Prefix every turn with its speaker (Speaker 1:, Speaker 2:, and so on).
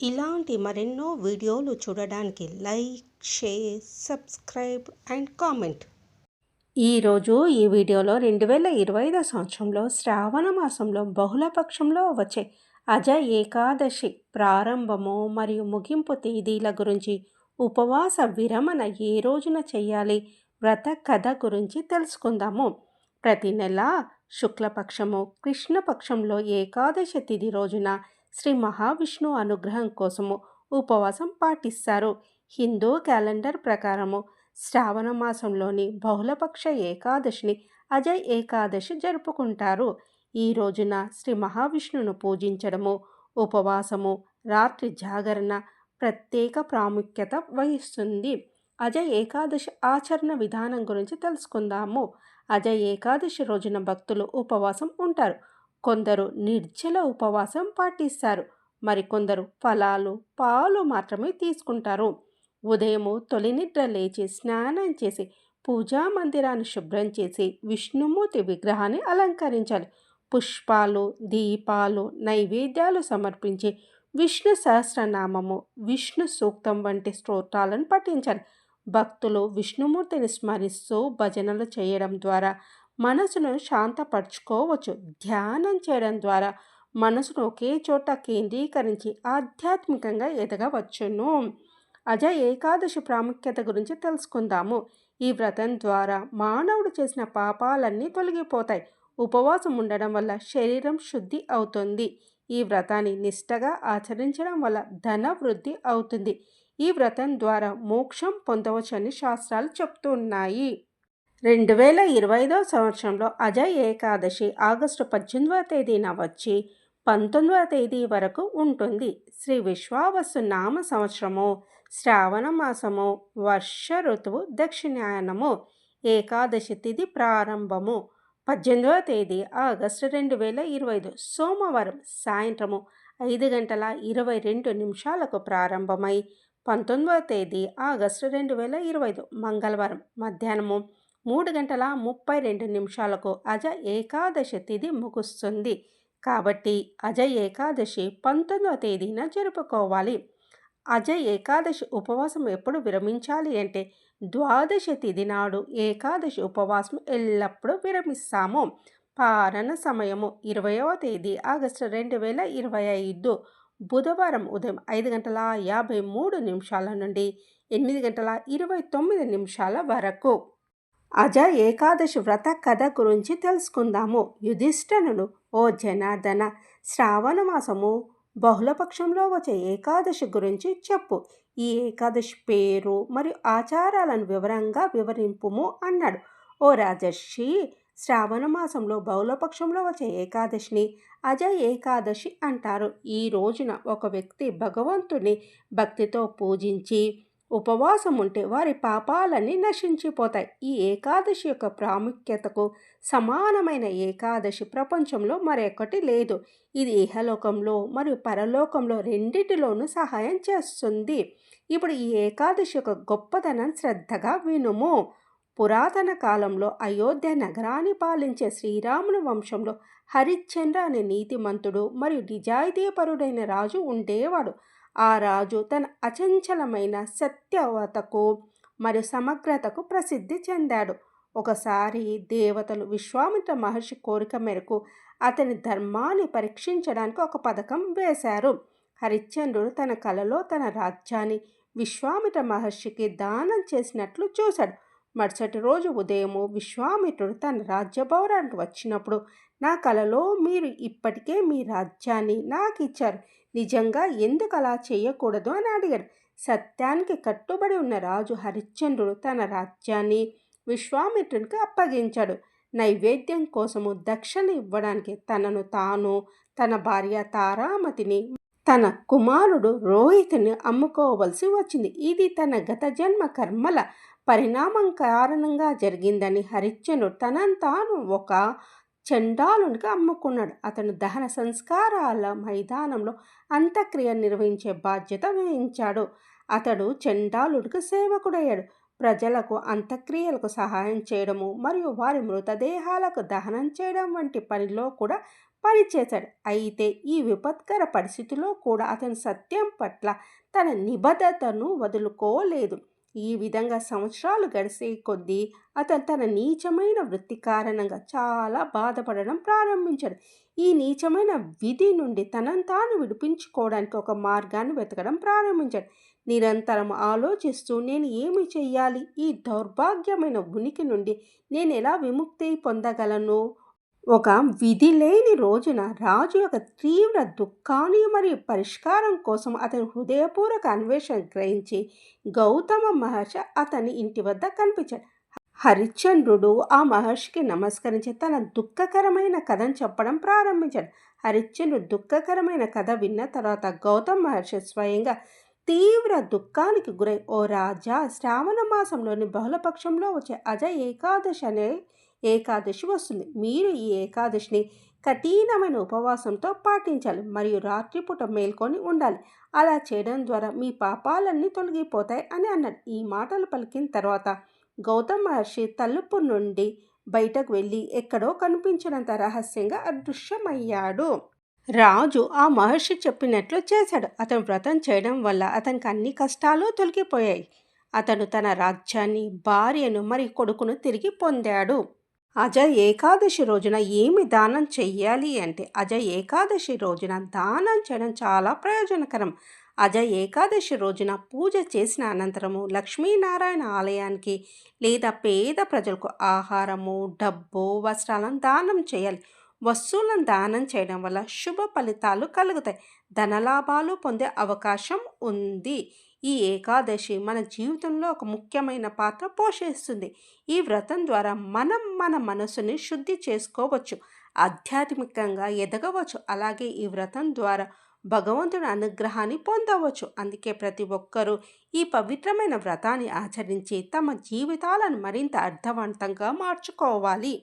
Speaker 1: ఇలాంటి మరెన్నో వీడియోలు చూడడానికి like share subscribe and comment. ఈరోజు ఈ వీడియోలో రెండు వేల ఇరవై ఐదో సంవత్సరంలో శ్రావణ మాసంలో బహుళపక్షంలో వచ్చే అజ ఏకాదశి ప్రారంభము మరియు ముగింపు తేదీల గురించి ఉపవాస విరమణ ఏ రోజున చేయాలి వ్రత కథ గురించి తెలుసుకుందాము. ప్రతి నెల శుక్లపక్షము కృష్ణపక్షంలో ఏకాదశి తిథి రోజున శ్రీ మహావిష్ణు అనుగ్రహం కోసము ఉపవాసం పాటిస్తారు. హిందూ క్యాలెండర్ ప్రకారము శ్రావణ మాసంలోని బహుళపక్ష ఏకాదశిని అజయ్ ఏకాదశి జరుపుకుంటారు. ఈ రోజున శ్రీ మహావిష్ణువును పూజించడము ఉపవాసము రాత్రి జాగరణ ప్రత్యేక ప్రాముఖ్యత వహిస్తుంది. అజయ్ ఏకాదశి ఆచరణ విధానం గురించి తెలుసుకుందాము. అజయ్ ఏకాదశి రోజున భక్తులు ఉపవాసం ఉంటారు. కొందరు నిర్జల ఉపవాసం పాటిస్తారు. మరికొందరు ఫలాలు పాలు మాత్రమే తీసుకుంటారు. ఉదయము తొలి నిద్ర లేచి స్నానం చేసి పూజా మందిరాన్ని శుభ్రం చేసి విష్ణుమూర్తి విగ్రహాన్ని అలంకరించాలి. పుష్పాలు దీపాలు నైవేద్యాలు సమర్పించి విష్ణు సహస్రనామము విష్ణు సూక్తం వంటి స్తోత్రాలను పఠించాలి. భక్తులు విష్ణుమూర్తిని స్మరిస్తూ భజనలు చేయడం ద్వారా మనసును శాంతపరచుకోవచ్చు. ధ్యానం చేయడం ద్వారా మనసును ఒకే చోట కేంద్రీకరించి ఆధ్యాత్మికంగా ఎదగవచ్చును. అజ ఏకాదశి ప్రాముఖ్యత గురించి తెలుసుకుందాము. ఈ వ్రతం ద్వారా మానవుడు చేసిన పాపాలన్నీ తొలగిపోతాయి. ఉపవాసం ఉండడం వల్ల శరీరం శుద్ధి అవుతుంది. ఈ వ్రతాన్ని నిష్టగా ఆచరించడం వల్ల ధన వృద్ధి అవుతుంది. ఈ వ్రతం ద్వారా మోక్షం పొందవచ్చని శాస్త్రాలు చెప్తున్నాయి. రెండు వేల ఇరవై ఐదో సంవత్సరంలో అజయ్ ఏకాదశి ఆగస్టు పద్దెనిమిదవ తేదీన వచ్చి పంతొమ్మిదవ తేదీ వరకు ఉంటుంది. శ్రీ విశ్వావసు నామ సంవత్సరము శ్రావణ మాసము వర్ష ఋతువు దక్షిణాయనము ఏకాదశి తిథి ప్రారంభము. పద్దెనిమిదవ తేదీ ఆగస్టు రెండు వేల ఇరవై ఐదు సోమవారం సాయంత్రము ఐదు గంటల ఇరవై రెండు నిమిషాలకు ప్రారంభమై పంతొమ్మిదవ తేదీ ఆగస్టు రెండు వేల ఇరవై ఐదు మంగళవారం మధ్యాహ్నము మూడు గంటల ముప్పై రెండు నిమిషాలకు అజ ఏకాదశి తిథి ముగుస్తుంది. కాబట్టి అజ ఏకాదశి పంతొమ్మిదవ తేదీన జరుపుకోవాలి. అజ ఏకాదశి ఉపవాసం ఎప్పుడు విరమించాలి అంటే ద్వాదశి తిథి నాడు ఏకాదశి ఉపవాసం ఎల్లప్పుడూ విరమిస్తాము. పారణ సమయము ఇరవయవ తేదీ ఆగస్టు రెండు వేల ఇరవై ఐదు. బుధవారం ఉదయం ఐదు గంటల యాభై మూడు నిమిషాల నుండి ఎనిమిది గంటల ఇరవై తొమ్మిది నిమిషాల వరకు. అజ ఏకాదశి వ్రత కథ గురించి తెలుసుకుందాము. యుధిష్ఠనుడు ఓ జనార్దన శ్రావణ మాసము బహుళపక్షంలో వచ్చే ఏకాదశి గురించి చెప్పు. ఈ ఏకాదశి పేరు మరియు ఆచారాలను వివరంగా వివరింపుము అన్నాడు. ఓ రాజర్షి శ్రావణ మాసంలో బహుళపక్షంలో వచ్చే ఏకాదశిని అజ ఏకాదశి అంటారు. ఈ రోజున ఒక వ్యక్తి భగవంతుని భక్తితో పూజించి ఉపవాసం ఉంటే వారి పాపాలన్నీ నశించిపోతాయి. ఈ ఏకాదశి యొక్క ప్రాముఖ్యతకు సమానమైన ఏకాదశి ప్రపంచంలో మరొకటి లేదు. ఇది ఇహలోకంలో మరియు పరలోకంలో రెండిటిలోనూ సహాయం చేస్తుంది. ఇప్పుడు ఈ ఏకాదశి యొక్క గొప్పతనం శ్రద్ధగా వినుము. పురాతన కాలంలో అయోధ్య నగరాన్ని పాలించే శ్రీరాముని వంశంలో హరిశ్చంద్ర అనే నీతిమంతుడు మరియు నిజాయితీపరుడైన రాజు ఉండేవాడు. ఆ రాజు తన అచంచలమైన సత్యవతకు మరియు సమగ్రతకు ప్రసిద్ధి చెందాడు. ఒకసారి దేవతలు విశ్వామిత్ర మహర్షి కోరిక మేరకు అతని ధర్మాన్ని పరీక్షించడానికి ఒక పథకం వేశారు. హరిశ్చంద్రుడు తన కలలో తన రాజ్యాన్ని విశ్వామిత్ర మహర్షికి దానం చేసినట్లు చూశాడు. మరుసటి రోజు ఉదయము విశ్వామిత్రుడు తన రాజ్యభవనానికి వచ్చినప్పుడు నా కలలో మీరు ఇప్పటికే మీ రాజ్యాన్ని నాకు ఇచ్చారు నిజంగా ఎందుకు అలా చేయకూడదు అని అడిగాడు. సత్యానికి కట్టుబడి ఉన్న రాజు హరిశ్చంద్రుడు తన రాజ్యాన్ని విశ్వామిత్రునికి అప్పగించాడు. నైవేద్యం కోసము దక్షిణ ఇవ్వడానికి తనను తాను తన భార్య తారామతిని తన కుమారుడు రోహితుని అమ్ముకోవలసి వచ్చింది. ఇది తన గత జన్మ కర్మల పరిణామం కారణంగా జరిగిందని హరిశ్చంద్రుడు తనంతాను ఒక చండాలునికి అమ్ముకున్నాడు. అతను దహన సంస్కారాల మైదానంలో అంత్యక్రియ నిర్వహించే బాధ్యత వహించాడు. అతడు చండాలుడికి సేవకుడయ్యాడు. ప్రజలకు అంత్యక్రియలకు సహాయం చేయడము మరియు వారి మృతదేహాలకు దహనం చేయడం వంటి పనిలో కూడా పనిచేశాడు. అయితే ఈ విపత్కర పరిస్థితిలో కూడా అతని సత్యం పట్ల తన నిబద్ధతను వదులుకోలేదు. ఈ విధంగా సంవత్సరాలు గడిసే కొద్దీ అతను తన నీచమైన వృత్తి కారణంగా చాలా బాధపడడం ప్రారంభించాడు. ఈ నీచమైన విధి నుండి తనను తాను విడిపించుకోవడానికి ఒక మార్గాన్ని వెతకడం ప్రారంభించాడు. నిరంతరం ఆలోచిస్తూ నేను ఏమి చెయ్యాలి? ఈ దౌర్భాగ్యమైన ఉనికి నుండి నేను ఎలా విముక్తి పొందగలను? ఒక విధి లేని రోజున రాజు యొక్క తీవ్ర దుఃఖాన్ని మరియు పరిష్కారం కోసం అతని హృదయపూర్వక అన్వేషణ గ్రహించి గౌతమ మహర్షి అతని ఇంటి వద్ద కనిపించాడు. హరిశ్చంద్రుడు ఆ మహర్షికి నమస్కరించి తన దుఃఖకరమైన కథను చెప్పడం ప్రారంభించాడు. హరిశ్చంద్రుడు దుఃఖకరమైన కథ విన్న తర్వాత గౌతమ మహర్షి స్వయంగా తీవ్ర దుఃఖానికి గురై ఓ రాజా శ్రావణ మాసంలోని బహుళపక్షంలో వచ్చే అజ ఏకాదశి అనే ఏకాదశి వస్తుంది. మీరు ఈ ఏకాదశిని కఠినమైన ఉపవాసంతో పాటించాలి. మరియు రాత్రిపూట మేల్కొని ఉండాలి. అలా చేయడం ద్వారా మీ పాపాలన్నీ తొలగిపోతాయి అని అన్నాడు. ఈ మాటలు పలికిన తర్వాత గౌతమ్ మహర్షి తలుపు నుండి బయటకు వెళ్ళి ఎక్కడో కనిపించినంత రహస్యంగా అదృశ్యమయ్యాడు. రాజు ఆ మహర్షి చెప్పినట్లు చేశాడు. అతను వ్రతం చేయడం వల్ల అతనికి అన్ని కష్టాలు తొలగిపోయాయి. అతను తన రాజ్యాన్ని భార్యను మరి కొడుకును తిరిగి పొందాడు. అజ ఏకాదశి రోజున ఏమి దానం చెయ్యాలి అంటే అజ ఏకాదశి రోజున దానం చేయడం చాలా ప్రయోజనకరం. అజ ఏకాదశి రోజున పూజ చేసిన అనంతరము లక్ష్మీనారాయణ ఆలయానికి లేదా పేద ప్రజలకు ఆహారము డబ్బు వస్త్రాలను దానం చేయాలి. వస్తువులను దానం చేయడం వల్ల శుభ ఫలితాలు కలుగుతాయి. ధనలాభాలు పొందే అవకాశం ఉంది. ఈ ఏకాదశి మన జీవితంలో ఒక ముఖ్యమైన పాత్ర పోషిస్తుంది. ఈ వ్రతం ద్వారా మనం మన మనసుని శుద్ధి చేసుకోవచ్చు ఆధ్యాత్మికంగా ఎదగవచ్చు అలాగే ఈ వ్రతం ద్వారా భగవంతుని అనుగ్రహాన్ని పొందవచ్చు. అందుకే ప్రతి ఒక్కరూ ఈ పవిత్రమైన వ్రతాన్ని ఆచరించి తమ జీవితాలను మరింత అర్థవంతంగా మార్చుకోవాలి.